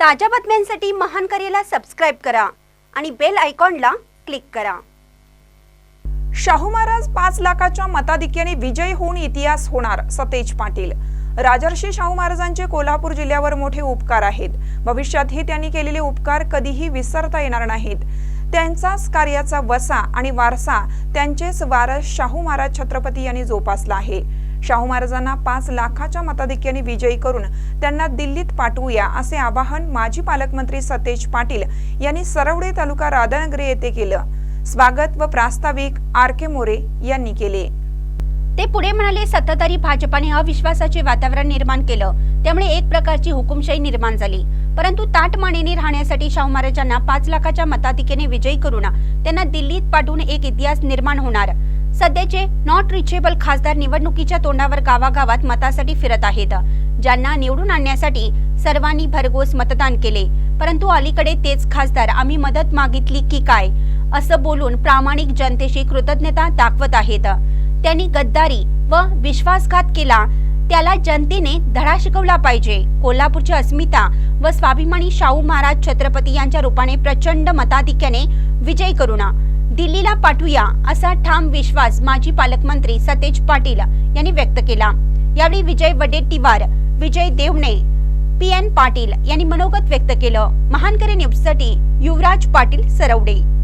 ताज्या बातम्यांसाठी महान करेला सबस्क्राईब करा आणि बेल आयकॉनला क्लिक करा. शाहू महाराज पाच लाखाच्या मताधिक्याने विजयी होऊन इतिहास होणार सतेज पाटील. राजर्षी शाहू महाराजांचे कोल्हापूर जिल्ह्यावर मोठे उपकार आहेत. भविष्यातही त्यांनी केलेले उपकार कधीही विसरता येणार नाहीत. त्यांचाच कार्याचा वसा आणि वारसा त्यांचेच वारस शाहू महाराज छत्रपती यांनी जोपासला आहे. शाहू महाराजांना पाच लाखाच्या मताधिक्याने विजयी करून त्यांना दिल्लीत पाठवूया असे आवाहन माजी पालकमंत्री सतेज पाटील यांनी सरवडे तालुका राधानगरी येथे केलं. स्वागत व प्रास्ताविक आर के मोरे यांनी केले. ते पुढे म्हणाले सत्ताधारी भाजपाने अविश्वासाचे वातावरण निर्माण केलं. त्यामुळे एक प्रकारची हुकुमशाही निर्माण झाली. परंतु ताटमानेने राहण्यासाठी शाहू महाराजांना पाच लाखाच्या मताधिकेने विजयी करून त्यांना दिल्लीत पाठवून एक इतिहास निर्माण होणार. सध्याचे नॉट रिचेबल खासदार निवडणुकीच्या तोंडावर गावागावात मतासाठी फिरत आहेत. ज्यांना निवडून आणण्यासाठी सर्वांनी भरघोस मतदान केले. परंतु अलीकडे तेच खासदार आम्ही मदत मागितली की काय? असं बोलून प्रामाणिक जनतेशी कृतज्ञता दाखवत आहेत. त्यांनी गद्दारी व विश्वासघात केला. त्याला जनतेने धडा शिकवला पाहिजे. कोल्हापूरची अस्मिता व स्वाभिमानी शाहू महाराज छत्रपती यांच्या रूपाने प्रचंड मताधिक्याने विजय करुणा. दिल्लीला पाठवूया असा ठाम विश्वास माजी पालकमंत्री सतेज पाटील यांनी व्यक्त केला. यावेळी विजय वडेट्टीवार विजय देवणे पी एन पाटील यांनी मनोगत व्यक्त केलं. महानकरी न्यूजसाठी युवराज पाटील सरवडे.